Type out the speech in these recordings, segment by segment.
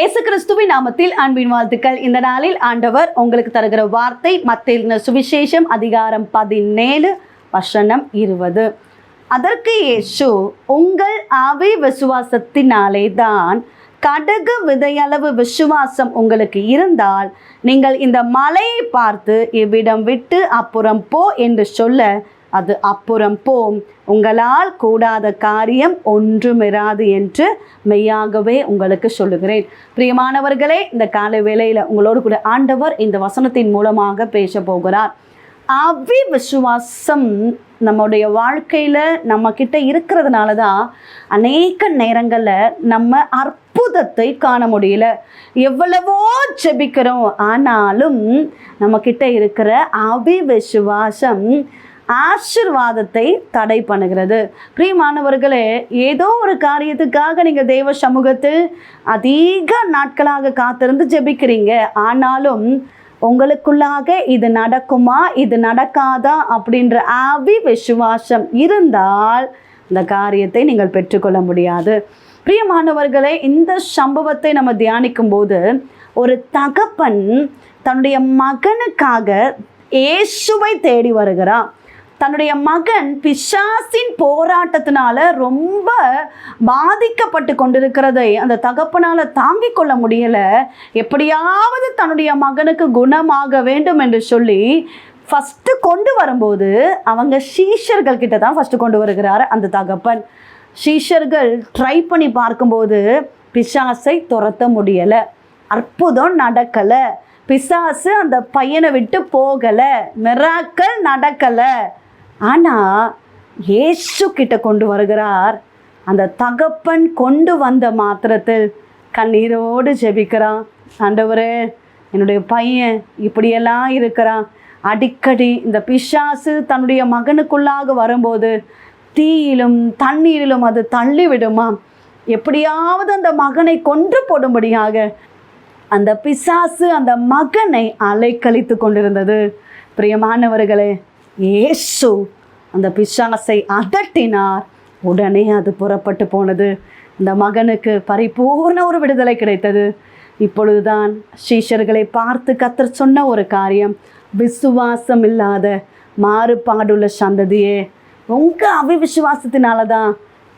ஏசு கிறிஸ்துவின் நாமத்தில் அன்பின் வாழ்த்துக்கள். இந்த நாளில் ஆண்டவர் உங்களுக்கு தருகிற வார்த்தை மத்திய சுவிசேஷம் அதிகாரம் பதினேழு வசனம் இருபது. அதற்கு இயேசு உங்கள் ஆவி விசுவாசத்தினாலே தான் கடகு விதையளவு விசுவாசம் உங்களுக்கு இருந்தால் நீங்கள் இந்த மலையை பார்த்து இவ்விடம் விட்டு அப்புறம் போ என்று சொல்ல அது அப்புறம் போம் உங்களால் கூடாத காரியம் ஒன்றுமிராது என்று மெய்யாகவே உங்களுக்கு சொல்லுகிறேன். பிரியமானவர்களே இந்த காலை வேளையில் உங்களோடு கூட ஆண்டவர் இந்த வசனத்தின் மூலமாக பேச போகிறார். அவி விசுவாசம் நம்முடைய வாழ்க்கையில் நம்ம கிட்ட இருக்கிறதுனால தான் அநேக நேரங்களில் நம்ம அற்புதத்தை காண முடியல. எவ்வளவோ ஜெபிக்கிறோம் ஆனாலும் நம்ம கிட்ட இருக்கிற அவி விசுவாசம் ஆசிர்வாதத்தை தடை பண்ணுகிறது. பிரியமானவர்களே ஏதோ ஒரு காரியத்துக்காக நீங்கள் தெய்வ சமூகத்தில் அதிக நாட்களாக காத்திருந்து ஜெபிக்கிறீங்க. ஆனாலும் உங்களுக்குள்ளாக இது நடக்குமா இது நடக்காதா அப்படின்ற அவி விசுவாசம் இருந்தால் இந்த காரியத்தை நீங்கள் பெற்றுக்கொள்ள முடியாது. பிரியமானவர்களே இந்த சம்பவத்தை நம்ம தியானிக்கும் போது ஒரு தகப்பன் தன்னுடைய மகனுக்காக இயேசுவை தேடி வருகிறான் தன்னுடைய மகன் பிசாசின் போராட்டத்தினால ரொம்ப பாதிக்கப்பட்டு கொண்டிருக்கிறதை அந்த தகப்பனால் தாங்கிக் கொள்ள முடியலை. எப்படியாவது தன்னுடைய மகனுக்கு குணமாக வேண்டும் என்று சொல்லி ஃபஸ்ட்டு கொண்டு வரும்போது அவங்க சீஷர்கள் கிட்ட தான் ஃபஸ்ட்டு கொண்டு வருகிறார் அந்த தகப்பன். சீஷர்கள் ட்ரை பண்ணி பார்க்கும்போது பிசாசை துரத்த முடியலை. அற்புதம் நடக்கலை. பிசாசு அந்த பையனை விட்டு போகலை. மிராக்கள் நடக்கலை. ஆனால் இயேசு கிட்ட கொண்டு வருகிறார். அந்த தகப்பன் கொண்டு வந்த மாத்திரத்தில் கண்ணீரோடு ஜெபிக்கிறான். ஆண்டவரே என்னுடைய பையன் இப்படியெல்லாம் இருக்கிறான். அடிக்கடி இந்த பிசாசு தன்னுடைய மகனுக்குள்ளாக வரும்போது தீயிலும் தண்ணீரிலும் அது தள்ளி விடுமா எப்படியாவது அந்த மகனை கொன்று போடும்படியாக அந்த பிசாசு அந்த மகனை அலைக்கழித்து கொண்டிருந்தது. பிரியமானவர்களே இயேசு அந்த பிசாசை அதட்டினார் உடனே அது புறப்பட்டு போனது. இந்த மகனுக்கு பரிபூர்ண ஒரு விடுதலை கிடைத்தது. இப்பொழுதுதான் சீஷர்களை பார்த்து கத்தர் சொன்ன ஒரு காரியம். விசுவாசம் இல்லாத மாறுபாடுள்ள சந்ததியே உங்கள் அவிவிசுவாசத்தினால தான்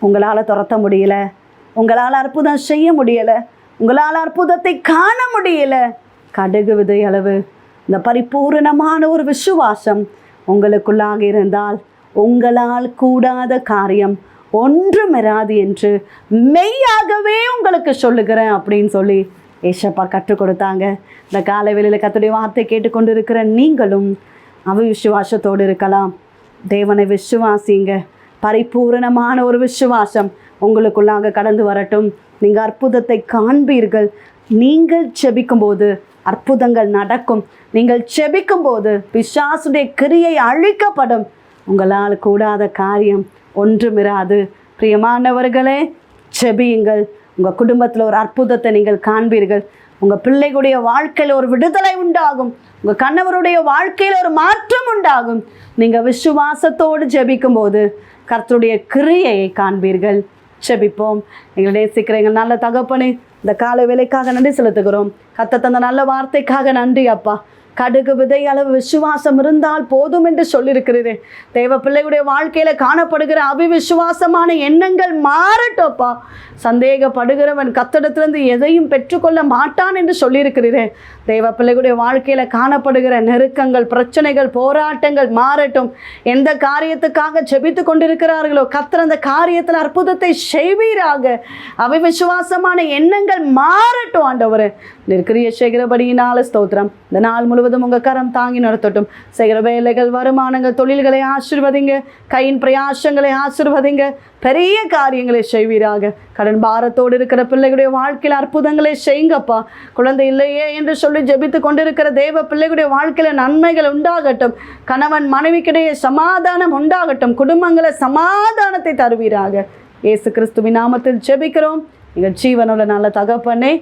உங்களால் துரத்த முடியல. உங்களால் அற்புதம் செய்ய முடியலை. உங்களால் அற்புதத்தை காண முடியல. கடுகு விதை அளவு இந்த பரிபூரணமான ஒரு விசுவாசம். உங்களுக்குள்ளாக இருந்தால் உங்களால் கூடாத காரியம் ஒன்றுமிராது என்று மெய்யாகவே உங்களுக்கு சொல்லுகிறேன் அப்படின்னு சொல்லி ஏஷப்பா கற்றுக் கொடுத்தாங்க. இந்த காலை வெளியில் கத்துடைய வார்த்தை கேட்டுக்கொண்டு இருக்கிற நீங்களும் அவிசுவாசத்தோடு இருக்கலாம். தேவனை விசுவாசிங்க. பரிபூரணமான ஒரு விசுவாசம் உங்களுக்குள்ளாக கடந்து வரட்டும். நீங்கள் அற்புதத்தை காண்பீர்கள். நீங்கள் செபிக்கும்போது அற்புதங்கள் நடக்கும். நீங்கள் செபிக்கும்போது பிசாசுடைய கிரியை அழிக்கப்படும். உங்களால் கூடாத காரியம் ஒன்றுமிராது. பிரியமானவர்களே செபியுங்கள். உங்கள் குடும்பத்தில் ஒரு அற்புதத்தை நீங்கள் காண்பீர்கள். உங்கள் பிள்ளைகளுடைய வாழ்க்கையில் ஒரு விடுதலை உண்டாகும். உங்கள் கணவருடைய வாழ்க்கையில் ஒரு மாற்றம் உண்டாகும். நீங்கள் விசுவாசத்தோடு ஜெபிக்கும்போது கர்த்தருடைய கிரியையை காண்பீர்கள். செபிப்போம். எங்களுடைய சீக்கிரங்கள் எங்கள் நல்ல தகப்பனே இந்த கால வேலைக்காக நன்றி செலுத்துகிறோம். கத்த தந்த நல்ல வார்த்தைக்காக நன்றி அப்பா. கடுகு விதை அளவு விசுவாசம் இருந்தால் போதும் என்று சொல்லியிருக்கிறது தேவ பிள்ளையுடைய வாழ்க்கையில் காணப்படுகிற அவிவிசுவாசமான எண்ணங்கள் மாறட்டோப்பா சந்தேகப்படுகிறவன் கத்தடத்திலிருந்து எதையும் பெற்றுக்கொள்ள மாட்டான் என்று சொல்லியிருக்கிறீரே. தேவ பிள்ளைகளுடைய வாழ்க்கையில் காணப்படுகிற நெருக்கங்கள் பிரச்சனைகள் போராட்டங்கள் மாறட்டும். எந்த காரியத்துக்காக ஜெபித்து கொண்டிருக்கிறார்களோ கத்தர் அந்த காரியத்தில் அற்புதத்தை செய்வீராக. அவிவிசுவாசமான எண்ணங்கள் மாறட்டும் ஆண்டவர். நிற்கிரிய செய்கிறபடியினால ஸ்தோத்திரம். இந்த நாள் முழுவதும் உங்கள் கரம் தாங்கி நடத்தட்டும். செய்கிற வேலைகள் வருமானங்கள் தொழில்களை ஆசிர்வதிங்க. கையின் பிரயாசங்களை ஆசிர்வதிங்க. பெரிய காரியங்களை செய்வீராக. கடன் பாரத்தோடு இருக்கிற பிள்ளைகளுடைய வாழ்க்கையில் அற்புதங்களை செய்யுங்கப்பா குழந்தை இல்லையே என்று சொல்லி ஜெபித்து கொண்டிருக்கிற தேவ பிள்ளைகளுடைய வாழ்க்கையில் நன்மைகள் உண்டாகட்டும். கணவன் மனைவிக்கிடையே சமாதானம் உண்டாகட்டும். குடும்பங்களை சமாதானத்தை தருவீராக. இயேசு கிறிஸ்துவின் நாமத்தில் ஜெபிக்கிறோம். எங்கள் ஜீவனோட நல்ல தகப்பனே.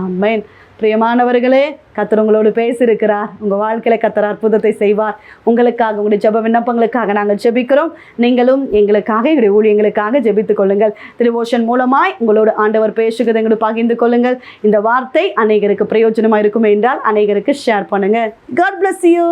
ஆமேன். பிரியமானவர்களே கத்தர் உங்களோடு பேசியிருக்கிறார். உங்கள் வாழ்க்கையில் கத்தர் அற்புதத்தை செய்வார். உங்களுக்காக உங்களுடைய ஜெப விண்ணப்பங்களுக்காக நாங்கள் ஜெபிக்கிறோம். நீங்களும் எங்களுக்காக எங்களுடைய ஊழியங்களுக்காக ஜெபித்துக் கொள்ளுங்கள். திருவோஷன் மூலமாய் உங்களோடு ஆண்டவர் பேசுகிறது எங்களுக்கு பகிர்ந்து கொள்ளுங்கள். இந்த வார்த்தை அநேகருக்கு பிரயோஜனமாக இருக்கும் என்றால் அநேகருக்கு ஷேர் பண்ணுங்கள் காட் பிளஸ் யூ